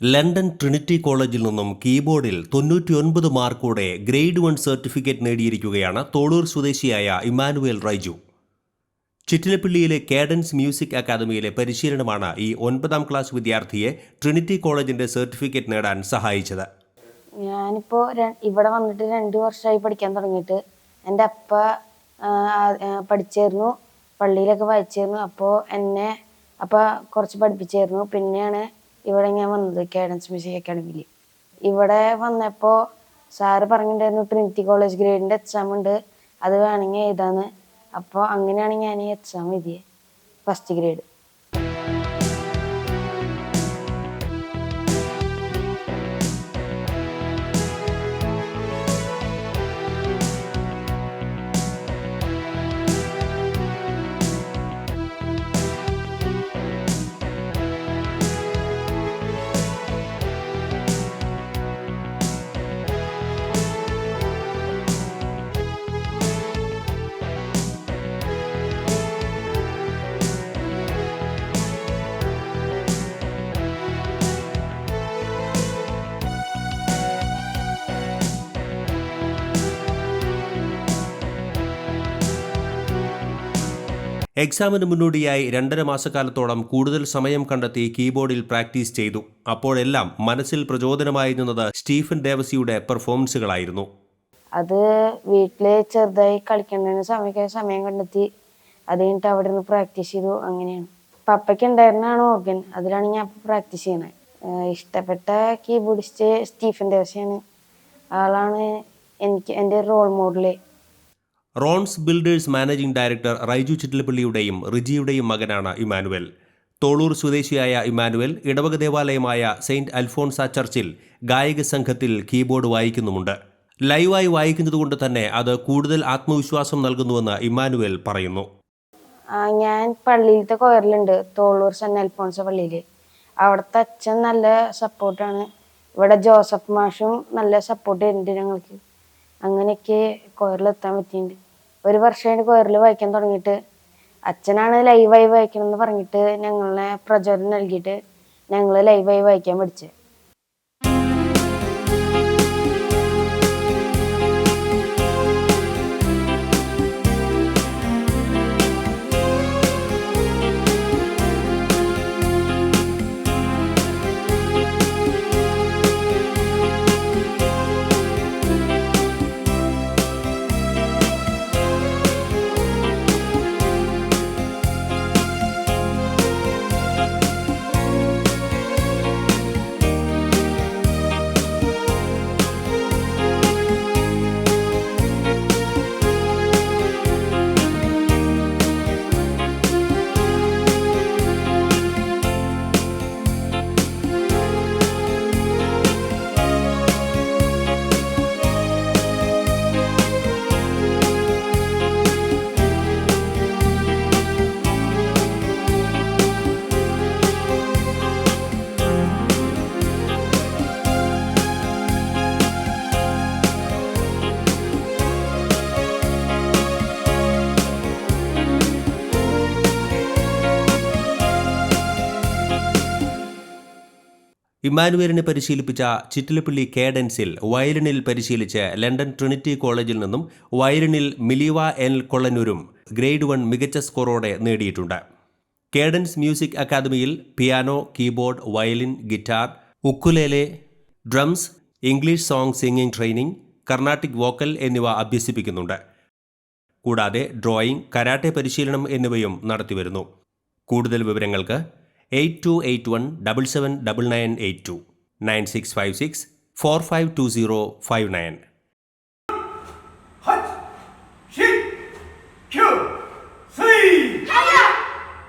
London Trinity കോളേജിൽ നിന്നും കീബോർഡിൽ തൊണ്ണൂറ്റിയൊൻപത് മാർക്കോടെ ഗ്രേഡ് വൺ സർട്ടിഫിക്കറ്റ് നേടിയിരിക്കുകയാണ് തോളൂർ സ്വദേശിയായ ഇമാനുവേൽ റൈജു. ചിറ്റിലപ്പള്ളിയിലെ കേഡൻസ് മ്യൂസിക് അക്കാദമിയിലെ പരിശീലനമാണ് ഈ ഒൻപതാം ക്ലാസ് വിദ്യാർത്ഥിയെ ട്രിനിറ്റി കോളേജിന്റെ സർട്ടിഫിക്കറ്റ് നേടാൻ സഹായിച്ചത്. ഞാനിപ്പോ ഇവിടെ വന്നിട്ട് രണ്ട് വർഷമായി പഠിക്കാൻ തുടങ്ങിയിട്ട് എന്റെ അപ്പ പഠിച്ചായിരുന്നു പള്ളിയിലൊക്കെ വായിച്ചായിരുന്നു അപ്പോൾ എന്നെ അപ്പ കുറച്ച് പഠിപ്പിച്ചായിരുന്നു പിന്നെയാണ് ഇവിടെ ഞാൻ വന്നത് കേഡൻസ് മ്യൂസിക് അക്കാഡമിയിൽ ഇവിടെ വന്നപ്പോൾ സാറ് പറഞ്ഞിട്ടുണ്ടായിരുന്നു ട്രിനിറ്റി കോളേജ് ഗ്രേഡിന്റെ എക്സാം ഉണ്ട് അത് വേണമെങ്കിൽ എഴുതാന്ന്. അപ്പോൾ അങ്ങനെയാണ് ഞാൻ ഈ എക്സാം എഴുതിയത് ഫസ്റ്റ് ഗ്രേഡ് എക്സാമിന് മുന്നോടിയായി രണ്ടര മാസക്കാലത്തോളം കൂടുതൽ സമയം കണ്ടെത്തി കീബോർഡിൽ പ്രാക്ടീസ് ചെയ്തു. അപ്പോഴെല്ലാം മനസ്സിൽ പ്രചോദനമായി നിന്നത് സ്റ്റീഫൻ ദേവസിയുടെ പെർഫോമൻസുകളായിരുന്നു. അത് വീട്ടിൽ ചെറുതായി കളിക്കേണ്ടതിന് സമയം സമയം കണ്ടെത്തി. അത് കഴിഞ്ഞിട്ട് അവിടെ നിന്ന് പ്രാക്ടീസ് ചെയ്തു. അങ്ങനെയാണ്. പപ്പയ്ക്ക് ഉണ്ടായിരുന്നാണ് ഓർഗൻ. അതിലാണ് ഞാൻ പ്രാക്ടീസ് ചെയ്യണത് ഇഷ്ടപ്പെട്ട കീബോർഡിസ്റ്റ് സ്റ്റീഫൻ ദേവസിയാണ് ആളാണ് എനിക്ക് എന്റെ role model Rons builders managing director Raiju ചിറ്റിലപ്പള്ളിയുടെയും റിജിയുടെയും മകനാണ് ഇമാനുവൽ തോളൂർ സ്വദേശിയായ ഇമാനുവൽ ഇടവക ദേവാലയമായ സെയിന്റ് അൽഫോൺസ ചർച്ചിൽ ഗായക സംഘത്തിൽ കീബോർഡ് വായിക്കുന്നുമുണ്ട്. ലൈവായി വായിക്കുന്നതുകൊണ്ട് തന്നെ അത് കൂടുതൽ ആത്മവിശ്വാസം നൽകുന്നുവെന്ന് ഇമാനുവൽ പറയുന്നു. ഞാൻ പള്ളിയിലത്തെ കൊയറിലുണ്ട് തോളൂർ സെന്റ് അൽഫോൺസ പള്ളിയിൽ അവിടുത്തെ അച്ഛൻ നല്ല സപ്പോർട്ടാണ്. ഇവിടെ ജോസഫ് മാഷും നല്ല സപ്പോർട്ട് ചെയ്തിട്ടുണ്ട് ഞങ്ങൾക്ക്. അങ്ങനെയൊക്കെ കൊയറിലെത്താൻ പറ്റിയിട്ടുണ്ട്. ഒരു വർഷമായിട്ട് കൊയറിൽ വായിക്കാൻ തുടങ്ങിയിട്ട് അച്ഛനാണ് ലൈവായി വായിക്കണം എന്ന് പറഞ്ഞിട്ട് ഞങ്ങളെ പ്രചോദനം നൽകിയിട്ട് ഞങ്ങൾ ലൈവായി വായിക്കാൻ പഠിച്ചത് ഇമ്മാനുവേലിനെ പരിശീലിപ്പിച്ച ചിറ്റിലപ്പള്ളി കേഡൻസിൽ വയലിനിൽ പരിശീലിച്ച് ലണ്ടൻ ട്രിനിറ്റി കോളേജിൽ നിന്നും വയലിനിൽ മിലിവ എൽ കൊള്ളനൂരും ഗ്രേഡ് വൺ മികച്ച സ്കോറോടെ നേടിയിട്ടുണ്ട്. കേഡൻസ് മ്യൂസിക് അക്കാദമിയിൽ piano keyboard violin guitar ukulele drums English song singing training Carnatic vocal എന്നിവ അഭ്യസിപ്പിക്കുന്നുണ്ട്. കൂടാതെ ഡ്രോയിംഗ് കരാട്ടെ പരിശീലനം എന്നിവയും നടത്തിവരുന്നു. കൂടുതൽ വിവരങ്ങൾക്ക് 8281 779982 9656 452059.